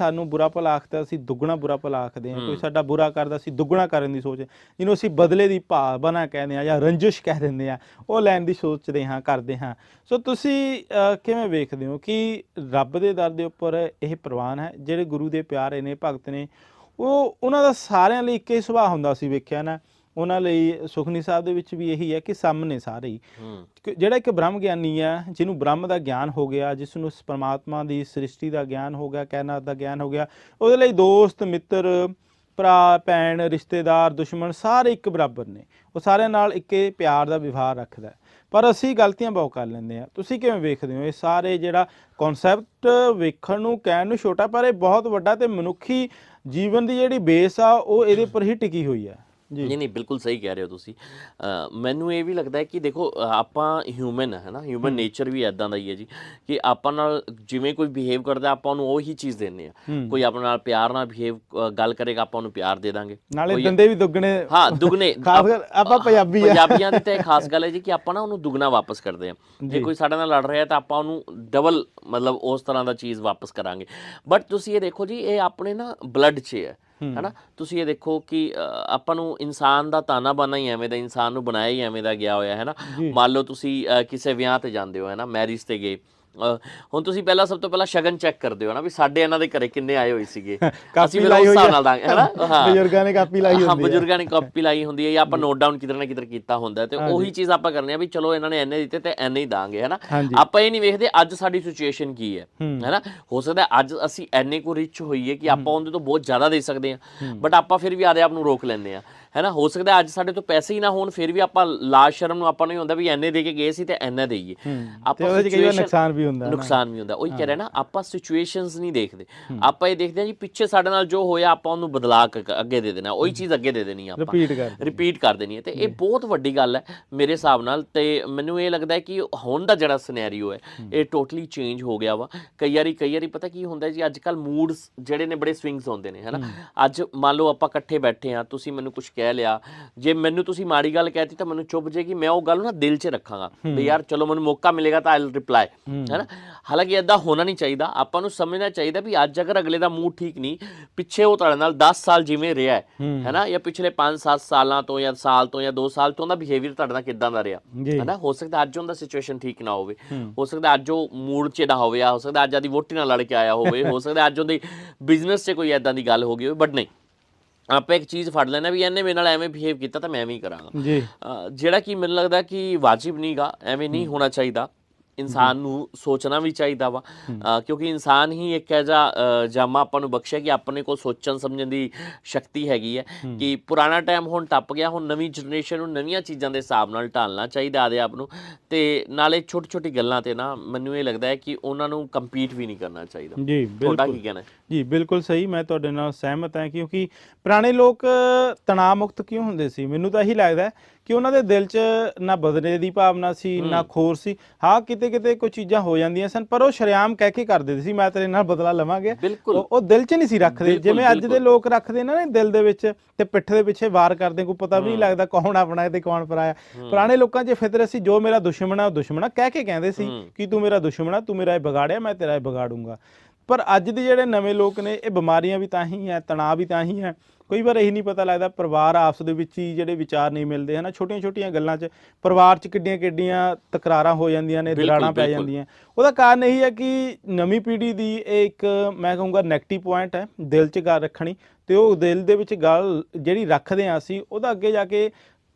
ਸਾਨੂੰ ਬੁਰਾ ਭਲਾ ਆਖਦਾ ਅਸੀਂ ਦੁੱਗਣਾ ਬੁਰਾ ਭਲਾ ਆਖਦੇ ਹਾਂ। ਕੋਈ ਸਾਡਾ ਬੁਰਾ ਕਰਦਾ ਅਸੀਂ ਦੁੱਗਣਾ ਕਰਨ ਦੀ ਸੋਚ ਜਿਹਨੂੰ ਅਸੀਂ ਬਦਲੇ ਦੀ ਭਾਵਨਾ ਕਹਿੰਦੇ ਆ ਜਾਂ ਰੰਜਿਸ਼ ਕਹਿ ਦਿੰਦੇ ਆ ਉਹ ਲੈਣ ਦੀ ਸੋਚਦੇ ਹਾਂ ਕਰਦੇ ਹਾਂ। ਸੋ ਤੁਸੀਂ ਕਿਵੇਂ ਵੇਖਦੇ ਹੋ ਕਿ ਰੱਬ ਦੇ ਦਰ ਦੇ ਉੱਪਰ ਇਹ ਪ੍ਰਵਾਨ ਹੈ? ਜਿਹੜੇ ਗੁਰੂ ਦੇ ਪਿਆਰੇ ਨੇ ਭਗਤ ਨੇ ਉਹ ਉਹਨਾਂ ਦਾ ਸਾਰਿਆਂ ਲਈ ਇੱਕੇ ਹੀ ਸੁਭਾਅ ਹੁੰਦਾ ਸੀ ਵੇਖਿਆ ਨਾ। ਉਹਨਾਂ ਲਈ ਸੁਖਨੀ ਸਾਹਿਬ ਦੇ ਵਿੱਚ ਵੀ ਇਹੀ ਹੈ ਕਿ ਸਾਹਮਣੇ ਸਾਰੇ ਹੀ। ਹੂੰ। ਕਿ ਜਿਹੜਾ ਇੱਕ ਬ੍ਰਹਮ ਗਿਆਨੀ ਆ ਜਿਹਨੂੰ ਬ੍ਰਹਮ ਦਾ ਗਿਆਨ ਹੋ ਗਿਆ ਜਿਸ ਨੂੰ ਇਸ ਪਰਮਾਤਮਾ ਦੀ ਸ੍ਰਿਸ਼ਟੀ ਦਾ ਗਿਆਨ ਹੋ ਗਿਆ ਕਾਇਨਾਤ ਦਾ ਗਿਆਨ ਹੋ ਗਿਆ ਉਹਦੇ ਲਈ ਦੋਸਤ ਮਿੱਤਰ ਭਰਾ ਭੈਣ ਰਿਸ਼ਤੇਦਾਰ ਦੁਸ਼ਮਣ ਸਾਰੇ ਇੱਕ ਬਰਾਬਰ ਨੇ। ਉਹ ਸਾਰਿਆਂ ਨਾਲ ਇੱਕੇ ਪਿਆਰ ਦਾ ਵਿਵਹਾਰ ਰੱਖਦਾ ਹੈ। ਪਰ ਅਸੀਂ ਗਲਤੀਆਂ ਬਹੁਤ ਕਰ ਲੈਂਦੇ ਆ ਤੁਸੀਂ ਕਿਵੇਂ ਵੇਖਦੇ ਹੋ? ਇਹ ਸਾਰੇ ਜਿਹੜਾ ਕਨਸੈਪਟ ਵੇਖਣ ਨੂੰ ਕਹਿਣ ਨੂੰ ਛੋਟਾ ਪਰ ਇਹ ਬਹੁਤ ਵੱਡਾ ਤੇ ਮਨੁੱਖੀ ਜੀਵਨ ਦੀ ਜਿਹੜੀ ਬੇਸ ਆ ਉਹ ਇਹਦੇ ਉੱਪਰ ਹੀ ਟਿਕੀ ਹੋਈ ਆ ਨਹੀਂ ਨਹੀਂ ਬਿਲਕੁਲ ਸਹੀ ਕਹਿ ਰਹੇ ਹੋ ਤੁਸੀਂ। ਮੈਨੂੰ ਇਹ ਵੀ ਲੱਗਦਾ ਹੈ ਕਿ ਦੇਖੋ ਆਪਾਂ ਹਿਊਮਨ ਹੈ ਨਾ? ਹਿਊਮਨ ਨੇਚਰ ਵੀ ਐਦਾਂ ਦਾ ਹੀ ਹੈ ਜੀ ਕਿ ਆਪਾਂ ਨਾਲ ਜਿਵੇਂ ਕੋਈ ਬਿਹੇਵ ਕਰਦਾ ਆਪਾਂ ਉਹਨੂੰ ਉਹੀ ਚੀਜ਼ ਦਿੰਨੇ ਆ। ਕੋਈ ਆਪਣੇ ਨਾਲ ਪਿਆਰ ਨਾਲ ਬਿਹੇਵ ਗੱਲ ਕਰੇਗਾ ਆਪਾਂ ਉਹਨੂੰ ਪਿਆਰ ਦੇ ਦਾਂਗੇ। ਨਾਲੇ ਦੰਦੇ ਵੀ ਦੁੱਗਣੇ। ਹਾਂ ਖਾਸ ਕਰ ਆਪਾਂ ਪੰਜਾਬੀ ਆ ਪੰਜਾਬੀਆਂ ਦੀ ਤਾਂ ਖਾਸ ਗੱਲ ਹੈ ਜੀ ਕਿ ਆਪਾਂ ਨਾ ਉਹਨੂੰ ਦੁਗਣਾ ਵਾਪਸ ਕਰਦੇ ਆ ਜੇ ਕੋਈ ਸਾਡੇ ਨਾਲ ਲੜ ਰਿਹਾ ਤਾਂ ਆਪਾਂ ਉਹਨੂੰ ਡਬਲ ਮਤਲਬ ਉਸ ਤਰ੍ਹਾਂ ਦਾ ਚੀਜ਼ ਵਾਪਸ ਕਰਾਂਗੇ। ਬਟ ਤੁਸੀਂ ਇਹ ਦੇਖੋ ਜੀ ਇਹ ਆਪਣੇ ਨਾ ਬਲੱਡ 'ਚ ਹੈ। ਹੈਨਾ? ਤੁਸੀਂ ਇਹ ਦੇਖੋ ਕਿ ਆਪਾਂ ਨੂੰ ਇਨਸਾਨ ਦਾ ਤਾਨਾ ਬਾਨਾ ਹੀ ਐਵੇਂ ਦਾ ਇਨਸਾਨ ਨੂੰ ਬਣਾਇਆ ਹੀ ਐਵੇਂ ਦਾ ਗਿਆ ਹੋਇਆ ਹੈ ਨਾ ਮੰਨ ਲਓ ਤੁਸੀਂ ਕਿਸੇ ਵਿਆਹ ਤੇ ਜਾਂਦੇ ਹੋ ਹੈ ਨਾ ਮੈਰਿਜ ਤੇ ਗਏ। ਹੁਣ ਤੁਸੀਂ ਪਹਿਲਾਂ ਸਭ ਤੋਂ ਪਹਿਲਾਂ ਸ਼ਗਨ ਚੈੱਕ ਕਰਦੇ ਹੋ ਨਾ ਵੀ ਸਾਡੇ ਇਹਨਾਂ ਦੇ ਘਰੇ ਕਿੰਨੇ ਆਏ ਹੋਏ ਸੀਗੇ? ਅਸੀਂ ਫਿਰ ਲਾਈ ਉਸ ਹੋਈ ਹਿਸਾਬ ਆ। ਨਾਲ ਦਾਂਗੇ ਹੈਨਾ? ਹਾਂ। ਬਜ਼ੁਰਗਾਂ ਨੇ ਕਾਪੀ ਲਾਈ ਹਾਂ ਹੁੰਦੀ ਹੈ ਬਜ਼ੁਰਗਾਂ ਨੇ ਕਾਪੀ ਲਾਈ ਹੁੰਦੀ ਹੈ ਜਾਂ ਆਪਾਂ ਨੋਟ ਡਾਊਨ ਕਿਧਰ ਨਾ ਕਿਧਰ ਕੀਤਾ ਹੁੰਦਾ ਹੈ ਤੇ ਉਹੀ ਚੀਜ਼ ਆਪਾਂ ਕਰਨੇ ਆ ਵੀ ਚਲੋ ਇਹਨਾਂ ਨੇ ਐਨੇ ਦਿੱਤੇ ਤੇ ਐਨੇ ਹੀ ਦਾਂਗੇ ਹੈਨਾ। ਆਪਾਂ ਇਹ ਨਹੀਂ ਵੇਖਦੇ ਅੱਜ ਸਾਡੀ ਸਿਚੁਏਸ਼ਨ ਕੀ ਹੈ ਹੂੰ। ਹੈਨਾ? ਹੋ ਸਕਦਾ ਹੈ ਅੱਜ ਅਸੀਂ ਐਨੇ ਕੋ ਰਿਚ ਹੋਈਏ ਕਿ ਆਪਾਂ ਉਹਦੇ ਤੋਂ ਬਹੁਤ ਜ਼ਿਆਦਾ ਦੇ ਸਕਦੇ ਹਾਂ। ਬਟ ਆਪਾਂ ਫਿਰ ਵੀ ਆਦੇ ਆਪ ਨੂੰ ਰੋਕ ਲੈਂਦੇ ਆ ਹੈਨਾ ਹੋ ਸਕਦਾ ਅੱਜ ਸਾਡੇ ਤੋਂ ਪੈਸੇ ਹੀ ਨਾ ਹੋਣ ਫਿਰ ਵੀ ਆਪਾਂ ਲਾਜ ਸ਼ਰਮ ਨੂੰ ਆਪਾਂ ਨੂੰ ਹੁੰਦਾ ਵੀ ਐਨੇ ਦੇ ਕੇ ਗਏ ਸੀ ਤੇ ਐਨਾ ਦੇਈਏ। ਵਾਰ situation- ਨੁਕਸਾਨ ਵੀ ਹੁੰਦਾ। ਨੁਕਸਾਨ ਵੀ ਹੁੰਦਾ। ਉਹੀ ਕਹਿ ਰਿਹਾ ਨਾ ਆਪਾਂ ਸਿਚੁਏਸ਼ਨਸ ਨਹੀਂ ਦੇਖਦੇ। ਆਪਾਂ ਇਹ ਦੇਖਦੇ ਹਾਂ ਜੀ ਪਿੱਛੇ ਸਾਡੇ ਨਾਲ ਜੋ ਹੋਇਆ ਆਪਾਂ ਉਹਨੂੰ ਬਦਲਾ ਕੇ ਅੱਗੇ ਦੇ ਦੇਣਾ। ਉਹੀ ਚੀਜ਼ ਅੱਗੇ ਦੇ ਦੇਣੀ ਆ ਆਪਾਂ। ਰਿਪੀਟ ਕਰ ਰਿਪੀਟ ਕਰ ਦੇਣੀ ਹੈ। ਤੇ ਇਹ ਬਹੁਤ ਵੱਡੀ ਗੱਲ ਹੈ ਮੇਰੇ ਹਿਸਾਬ ਨਾਲ। ਤੇ ਮੈਨੂੰ ਇਹ ਲੱਗਦਾ ਹੈ ਕਿ ਹੁਣ ਦਾ ਜਿਹੜਾ ਸਿਨੈਰੀਓ ਹੈ ਇਹ ਟੋਟਲੀ ਚੇਂਜ ਹੋ ਗਿਆ ਵਾ। ਕਈ ਵਾਰੀ ਕਈ ਵਾਰੀ ਪਤਾ ਕੀ ਹੁੰਦਾ ਜੀ ਅੱਜ ਕੱਲ ਮੂਡਸ ਜਿਹੜੇ ਨੇ ਬੜੇ ਸਵਿੰਗਸ ਹੁੰਦੇ ਨੇ ਹੈਨਾ ਅੱਜ ਮੰਨ ਲਓ ਆਪਾਂ ਇਕੱਠੇ ਬੈਠੇ ਆ ਤੁਸੀਂ ਮੈਨੂੰ ਕੁਝ ਕਹਿ ਲਿਆ। ਜੇ ਮੈਨੂੰ ਤੁਸੀਂ ਮਾੜੀ ਗੱਲ ਕਹਿਤੀ ਤਾਂ ਮੈਨੂੰ ਚੁੱਪ ਜੇਗੀ ਮੈਂ ਉਹ ਗੱਲ ਨੂੰ ਦਿਲ 'ਚ ਰੱਖਾਂਗਾ ਵੀ ਯਾਰ ਚਲੋ ਮੈਨੂੰ ਮੌਕਾ ਮਿਲੇਗਾ ਤਾਂ ਆਈਲ ਰਿਪਲਾਈ ਹੈਨਾ? ਹਾਲਾਂਕਿ ਇਦਾਂ ਹੋਣਾ ਨਹੀਂ ਚਾਹੀਦਾ। ਆਪਾਂ ਨੂੰ ਸਮਝਣਾ ਚਾਹੀਦਾ ਵੀ ਅੱਜ ਅਗਰ ਅਗਲੇ ਦਾ ਮੂਡ ਠੀਕ ਨਹੀਂ ਪਿੱਛੇ ਉਹ ਤੁਹਾਡੇ ਨਾਲ 10 ਸਾਲ ਜਿਵੇਂ ਰਿਹਾ ਹੈ ਹੈਨਾ? ਜਾਂ ਪਿਛਲੇ 5-7 ਸਾਲਾਂ ਤੋਂ ਜਾਂ ਸਾਲ ਤੋਂ ਜਾਂ 2 ਸਾਲ ਤੋਂ ਉਹਦਾ ਬਿਹੇਵੀਅਰ ਤੁਹਾਡੇ ਨਾਲ ਕਿੱਦਾਂ ਦਾ ਰਿਹਾ? ਹੈਨਾ? ਹੋ ਸਕਦਾ ਅੱਜ ਉਹਦਾ ਸਿਚੁਏਸ਼ਨ ਠੀਕ ਨਾ ਹੋਵੇ। ਹੋ। ਸਕਦਾ ਅੱਜ ਉਹ ਮੂਡ 'ਚ ਨਾ ਹੋਵੇ ਆ ਹੋ ਸਕਦਾ ਅੱਜ ਆਦੀ ਵੋਟੀ ਨਾਲ ਲੜ ਕੇ ਆਇਆ ਹੋਵੇ। ਹੋ ਸਕਦਾ ਅੱਜ ਉਹਦੀ ਬਿਜ਼ਨਸ 'ਚ ਕੋਈ ਐਦਾਂ ਦੀ ਗੱਲ ਹੋ ਗਈ ਹੋਵੇ ਬਟ ਨਹੀਂ। ਆਪਾਂ ਇੱਕ ਚੀਜ਼ ਫੜ ਲੈਣਾ ਵੀ ਇਹਨੇ ਮੇਰੇ ਨਾਲ ਐਵੇਂ ਬਿਹੇਵ ਕੀਤਾ ਤਾਂ ਮੈਂ ਵੀ ਕਰਾਂਗਾ। ਜੀ। ਜਿਹੜਾ ਕਿ ਮੈਨੂੰ ਲੱਗਦਾ ਕਿ ਵਾਜਿਬ ਨਹੀਂਗਾ ਐਵੇਂ ਨਹੀਂ ਹੋਣਾ ਚਾਹੀਦਾ। ਇਨਸਾਨ ਨੂੰ ਸੋਚਣਾ ਵੀ ਚਾਹੀਦਾ ਵਾ। ਕਿਉਂਕਿ ਇਨਸਾਨ ਹੀ ਇੱਕ ਐਜਾ ਜਾਮਾ ਆਪਾਂ ਨੂੰ ਬਖਸ਼ਿਆ ਕਿ ਆਪਣੇ ਕੋਲ ਸੋਚਣ ਸਮਝਣ ਦੀ ਸ਼ਕਤੀ ਹੈਗੀ ਹੈ ਕਿ ਪੁਰਾਣਾ ਟਾਈਮ ਹੁਣ ਟੱਪ ਗਿਆ ਹੁਣ ਨਵੀਂ ਜਨਰੇਸ਼ਨ ਨੂੰ ਨਵੀਆਂ ਚੀਜ਼ਾਂ ਦੇ ਹਿਸਾਬ ਨਾਲ ਢਾਲਣਾ ਚਾਹੀਦਾ ਆਦੇ ਆਪ ਨੂੰ। ਤੇ ਨਾਲੇ ਛੋਟੀ ਛੋਟੀ ਗੱਲਾਂ ਤੇ ਨਾ ਮੈਨੂੰ ਇਹ ਲੱਗਦਾ ਹੈ ਕਿ ਉਹਨਾਂ ਨੂੰ ਕੰਪੀਟ ਵੀ ਨਹੀਂ ਕਰਨਾ ਚਾਹੀਦਾ। ਜੀ ਤੁਹਾਡਾ ਬਿਲਕੁਲ। ਕੀ ਕਹਿਣਾ ਹੈ? ਜੀ ਬਿਲਕੁਲ ਸਹੀ ਮੈਂ ਤੁਹਾਡੇ ਨਾਲ ਸਹਿਮਤ ਹਾਂ ਕਿਉਂਕਿ ਪੁਰਾਣੇ ਲੋਕ ਤਣਾਅ ਮੁਕਤ ਕਿਉਂ ਹੁੰਦੇ ਸੀ? ਮੈਨੂੰ ਤਾਂ ਇਹੀ ਲੱਗਦਾ ਕਿ ਉਹਨਾਂ ਦੇ ਦਿਲ 'ਚ ਨਾ ਬਦਲੇ ਦੀ ਭਾਵਨਾ ਸੀ ਨਾ ਖੋਰ ਸੀ। ਹਾਂ ਕਿਤੇ ਕਿਤੇ ਕੋਈ ਚੀਜ਼ਾਂ ਹੋ ਜਾਂਦੀਆਂ ਸਨ ਪਰ ਉਹ ਸ਼ਰਿਆਮ ਕਹਿ ਕੇ ਕਰ ਦਿੰਦੇ ਸੀ ਮੈਂ ਤੇਰੇ ਨਾਲ ਬਦਲਾ ਲਵਾਂਗੇ। ਉਹ ਦਿਲ 'ਚ ਨਹੀਂ ਸੀ ਰੱਖਦੇ। ਜਿਵੇਂ ਅੱਜ ਦੇ। ਲੋਕ ਰੱਖਦੇ ਨੇ ਨਾ ਦਿਲ ਦੇ ਵਿੱਚ ਤੇ ਪਿੱਠ ਦੇ ਪਿੱਛੇ ਵਾਰ ਕਰਦੇ ਕੋਈ ਪਤਾ ਵੀ ਨਹੀਂ ਲੱਗਦਾ ਕੌਣ ਆਪਣਾ ਹੈ ਤੇ ਕੌਣ ਪਰਾਇਆ ਪੁਰਾਣੇ ਲੋਕਾਂ 'ਚ ਫਿਤਰਤ ਸੀ ਜੋ ਮੇਰਾ ਦੁਸ਼ਮਣ ਹੈ ਉਹ ਦੁਸ਼ਮਣ ਕਹਿ ਕੇ ਕਹਿੰਦੇ ਸੀ ਕਿ ਤੂੰ ਮੇਰਾ ਦੁਸ਼ਮਣ ਹੈ ਤੂੰ ਮੇਰਾ ਇਹ ਵਿਗਾੜਿਆ ਮੈਂ ਤੇਰਾ ਇਹ ਵਿਗਾੜੂੰਗਾ। ਪਰ ਅੱਜ ਦੇ ਜਿਹੜੇ ਨਵੇਂ ਲੋਕ ਨੇ ਇਹ ਬਿਮਾਰੀਆਂ ਵੀ ਤਾਂ ਹੀ ਹੈ ਤਣਾਅ ਵੀ ਤਾਂ ਹੀ ਹੈ। ਕਈ ਵਾਰ ਇਹੀ ਨਹੀਂ ਪਤਾ ਲੱਗਦਾ ਪਰਿਵਾਰ ਆਪਸ ਦੇ ਵਿੱਚ ਹੀ ਜਿਹੜੇ ਵਿਚਾਰ ਨਹੀਂ ਮਿਲਦੇ ਹਨਾ? ਛੋਟੀਆਂ ਛੋਟੀਆਂ ਗੱਲਾਂ 'ਚ ਪਰਿਵਾਰ 'ਚ ਕਿੱਡੀਆਂ ਕਿੱਡੀਆਂ ਤਕਰਾਰਾਂ ਹੋ ਜਾਂਦੀਆਂ ਨੇ ਦਰਾੜਾਂ ਪੈ। ਜਾਂਦੀਆਂ। ਉਹਦਾ ਕਾਰਨ ਇਹੀ ਹੈ ਕਿ ਨਵੀਂ ਪੀੜ੍ਹੀ ਦੀ ਇਹ ਇੱਕ ਮੈਂ ਕਹੂੰਗਾ 네ਗੇਟਿਵ ਪੁਆਇੰਟ ਹੈ ਦਿਲ 'ਚ ਗੱਲ ਰੱਖਣੀ। ਤੇ ਉਹ ਦਿਲ ਦੇ ਵਿੱਚ ਗੱਲ ਜਿਹੜੀ ਰੱਖਦੇ ਆ ਅਸੀਂ ਉਹਦਾ ਅੱਗੇ ਜਾ ਕੇ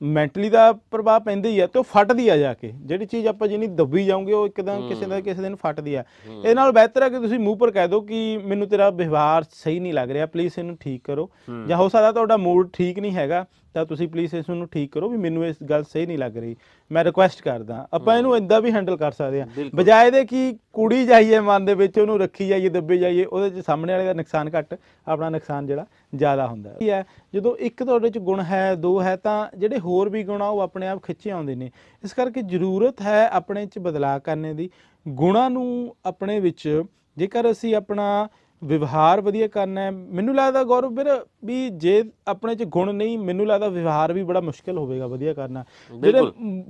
ਮੈਂਟਲੀ ਦਾ ਪ੍ਰਭਾਵ ਪੈਂਦਾ ਹੀ ਆ ਤੇ ਉਹ ਫਟਦੀ ਆ ਜਾ ਕੇ। ਜਿਹੜੀ ਚੀਜ਼ ਆਪਾਂ ਜਿੰਨੀ ਦੱਬੀ ਜਾਓਗੇ ਉਹ ਇੱਕਦਮ ਕਿਸੇ ਨਾ ਕਿਸੇ ਦਿਨ ਫਟਦੀ ਆ। ਇਹ ਨਾਲ ਬਿਹਤਰ ਹੈ ਕਿ ਤੁਸੀਂ ਮੂੰਹ ਪਰ ਕਹਿ ਦਿਓ ਕਿ ਮੈਨੂੰ ਤੇਰਾ ਵਿਵਹਾਰ ਸਹੀ ਨਹੀਂ ਲੱਗ ਰਿਹਾ ਪਲੀਜ਼ ਇਹਨੂੰ ਠੀਕ ਕਰੋ। ਜਾਂ ਹੋ ਸਕਦਾ ਤੁਹਾਡਾ ਮੂਡ ਠੀਕ ਨਹੀਂ ਹੈਗਾ। ਤਾਂ ਤੁਸੀਂ ਪਲੀਜ਼ ਇਸ ਨੂੰ ਠੀਕ ਕਰੋ ਵੀ ਮੈਨੂੰ ਇਸ ਗੱਲ ਸਹੀ ਨਹੀਂ ਲੱਗ ਰਹੀ। ਮੈਂ ਰਿਕੁਐਸਟ ਕਰਦਾ। ਆਪਾਂ ਇਹਨੂੰ ਇਦਾਂ ਵੀ ਹੈਂਡਲ ਕਰ ਸਕਦੇ ਆ। ਬਜਾਏ ਦੇ ਕਿ ਕੁੜੀ ਜਾਈਏ ਮਨ ਦੇ ਵਿੱਚ ਉਹਨੂੰ ਰੱਖੀ ਜਾਈਏ ਦੱਬੇ ਜਾਈਏ ਉਹਦੇ ਚ ਸਾਹਮਣੇ ਵਾਲੇ ਦਾ ਨੁਕਸਾਨ ਘੱਟ ਆਪਣਾ ਨੁਕਸਾਨ ਜਿਹੜਾ ਜ਼ਿਆਦਾ ਹੁੰਦਾ। ਕੀ ਹੈ ਜਦੋਂ ਇੱਕ ਤੁਹਾਡੇ ਚ ਗੁਣ ਹੈ ਦੋ ਹੈ ਤਾਂ ਜਿਹੜੇ ਹੋਰ ਵੀ ਗੁਣ ਆ ਉਹ ਆਪਣੇ ਆਪ ਖਿੱਚੇ ਆਉਂਦੇ ਨੇ। ਇਸ ਕਰਕੇ ਜ਼ਰੂਰਤ ਹੈ ਆਪਣੇ ਚ ਬਦਲਾਅ ਕਰਨੇ ਦੀ। ਗੁਣਾਂ ਨੂੰ ਆਪਣੇ ਵਿੱਚ ਜੇਕਰ ਅਸੀਂ ਆਪਣਾ ਵਿਵਹਾਰ ਵਧੀਆ ਕਰਨਾ ਹੈ ਮੈਨੂੰ ਲੱਗਦਾ ਗੌਰਵ ਵੀਰ ਵੀ ਜੇ ਆਪਣੇ 'ਚ ਗੁਣ ਨਹੀਂ ਮੈਨੂੰ ਲੱਗਦਾ ਵਿਵਹਾਰ ਵੀ ਬੜਾ ਮੁਸ਼ਕਲ ਹੋਵੇਗਾ ਵਧੀਆ ਕਰਨਾ। ਜਿਹੜੇ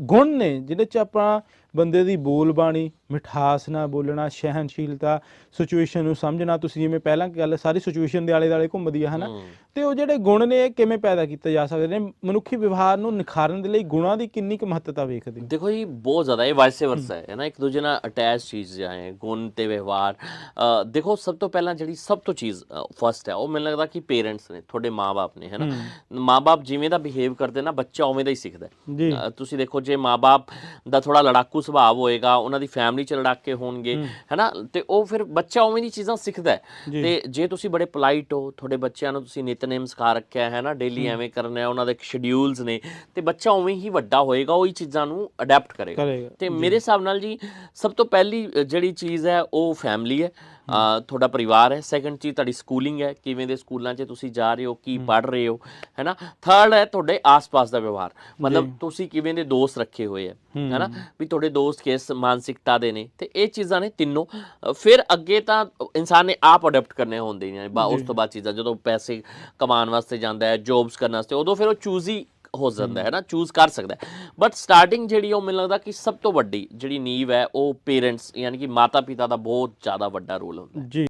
ਗੁਣ ਨੇ ਜਿਹਦੇ 'ਚ ਆਪਾਂ ਬੰਦੇ ਦੀ ਬੋਲ ਬਾਣੀ ਮਿਠਾਸ ਨਾਲ ਬੋਲਣਾ ਸਹਿਨਸ਼ੀਲਤਾ ਸਿਚੁਏਸ਼ਨ ਨੂੰ ਸਮਝਣਾ ਤੁਸੀਂ ਜਿਵੇਂ ਪਹਿਲਾਂ ਗੱਲ ਸਾਰੀ ਸਿਚੁਏਸ਼ਨ ਦੇ ਆਲੇ ਦੁਆਲੇ ਘੁੰਮਦੀ ਆ ਹਨਾ। ਤੇ ਉਹ ਜਿਹੜੇ ਗੁਣ ਨੇ ਇਹ ਕਿਵੇਂ ਪੈਦਾ ਕੀਤੇ ਜਾ ਸਕਦੇ ਨੇ? ਮਨੁੱਖੀ ਵਿਵਹਾਰ ਨੂੰ ਨਿਖਾਰਨ ਦੇ ਲਈ ਗੁਣਾਂ ਦੀ ਕਿੰਨੀ ਕੁ ਮਹੱਤਤਾ ਵੇਖਦੇ ਹੋ? ਦੇਖੋ ਜੀ ਬਹੁਤ ਜ਼ਿਆਦਾ ਇਹ ਵਾਈਸ ਵਰਸਾ ਹੈ ਨਾ? ਇੱਕ ਦੂਜੇ ਨਾਲ ਅਟੈਚ ਚੀਜ਼ਾਂ ਹੈ ਗੁਣ ਤੇ ਵਿਵਹਾਰ। ਦੇਖੋ ਸਭ ਤੋਂ ਪਹਿਲਾਂ ਜਿਹੜੀ ਸਭ ਤੋਂ ਚੀਜ਼ ਫਸਟ ਹੈ ਉਹ ਮੈਨੂੰ ਲੱਗਦਾ ਕਿ ਪੇਰੈਂਟਸ ਨੇ ਤੁਹਾਡੇ ਮਾਪੇ ਨੇ ਹੈ ਨਾ? ਮਾਪੇ ਜਿਵੇਂ ਦਾ ਬਿਹੇਵ ਕਰਦੇ ਨਾ ਬੱਚਾ ਉਵੇਂ ਦਾ ਹੀ ਸਿੱਖਦਾ। ਹੈ ਤੁਸੀਂ ਦੇਖੋ ਜੇ ਮਾਪੇ ਦਾ ਥੋੜਾ ਲੜਾਕੂ ਸੁਭਾਅ ਹੋਏਗਾ ਉਹਨਾਂ ਦੀ ਫੈਮਿਲੀ ਚ ਲੜਾਕੇ ਹੋਣਗੇ ਹੈਨਾ ਤੇ ਉਹ ਫਿਰ ਬੱਚਾ ਉਵੇਂ ਦੀ ਚੀਜ਼ਾਂ ਸਿੱਖਦਾ ਹੈ। ਤੇ ਜੇ ਤੁਸੀਂ ਬੜੇ ਪੋਲਾਈਟ ਹੋ ਤੁਹਾਡੇ ਬੱਚਿਆਂ ਨੂੰ ਤੁਸੀਂ ਨਿਤਨੇਮ ਸਿਖਾ ਰੱਖਿਆ ਹੈ ਨਾ? ਡੇਲੀ ਐਵੇਂ ਕਰਨਾ ਹੈ ਉਹਨਾਂ ਦੇ ਸ਼ਡਿਊਲਸ ਨੇ ਤੇ ਬੱਚਾ ਉਵੇਂ ਹੀ ਵੱਡਾ ਹੋਏਗਾ ਉਹੀ ਚੀਜ਼ਾਂ ਨੂੰ ਅਡਾਪਟ ਕਰੇਗਾ। ਤੇ ਮੇਰੇ ਹਿਸਾਬ ਨਾਲ ਜੀ ਸਭ ਤੋਂ ਪਹਿਲੀ ਜਿਹੜੀ ਚੀਜ਼ ਹੈ ਉਹ ਫੈਮਿਲੀ ਹੈ। ਤੁਹਾਡਾ ਪਰਿਵਾਰ ਹੈ। ਸੈਕੰਡ ਚੀਜ਼ ਤੁਹਾਡੀ ਸਕੂਲਿੰਗ ਹੈ। ਕਿਵੇਂ ਦੇ ਸਕੂਲਾਂ 'ਚ ਤੁਸੀਂ ਜਾ ਰਹੇ ਹੋ ਕੀ ਪੜ੍ਹ ਰਹੇ ਹੋ ਹੈਨਾ? ਥਰਡ ਹੈ ਤੁਹਾਡੇ ਆਸ-ਪਾਸ ਦਾ ਵਿਵਹਾਰ। ਮਤਲਬ ਤੁਸੀਂ ਕਿਵੇਂ ਦੇ ਦੋਸਤ ਰੱਖੇ ਹੋਏ ਹੈ ਹੈਨਾ? ਵੀ ਤੁਹਾਡੇ ਦੋਸਤ ਕਿਸ ਮਾਨਸਿਕਤਾ ਦੇ ਨੇ। ਤੇ ਇਹ ਚੀਜ਼ਾਂ ਨੇ ਤਿੰਨੋਂ। ਫਿਰ ਅੱਗੇ ਤਾਂ ਇਨਸਾਨ ਨੇ ਆਪ ਅਡਾਪਟ ਕਰਨੇ ਹੁੰਦੇ ਨੇ। ਬਾ ਉਸ ਤੋਂ ਬਾਅਦ ਚੀਜ਼ਾਂ ਜਦੋਂ ਪੈਸੇ ਕਮਾਉਣ ਵਾਸਤੇ ਜਾਂਦਾ ਹੈ ਜੌਬਸ ਕਰਨ ਵਾਸਤੇ ਉਦੋਂ ਫਿਰ ਉਹ ਚੂਜ਼ ਹੀ ਜਾਂਦਾ ਹੈ ਨਾ ਚੂਜ਼ ਕਰ ਸਕਦਾ ਬਟ ਸਟਾਰਟਿੰਗ ਜਿਹੜੀ ਉਹ ਮੈਨੂੰ ਲੱਗਦਾ ਕਿ ਸਭ ਤੋਂ ਵੱਡੀ ਜਿਹੜੀ ਨੀਵ ਹੈ ਉਹ ਪੇਰੈਂਟਸ ਯਾਨੀ ਕਿ ਮਾਤਾ ਪਿਤਾ ਦਾ ਬਹੁਤ ਜ਼ਿਆਦਾ ਵੱਡਾ ਰੋਲ ਹੁੰਦਾ ਹੈ। ਜੀ।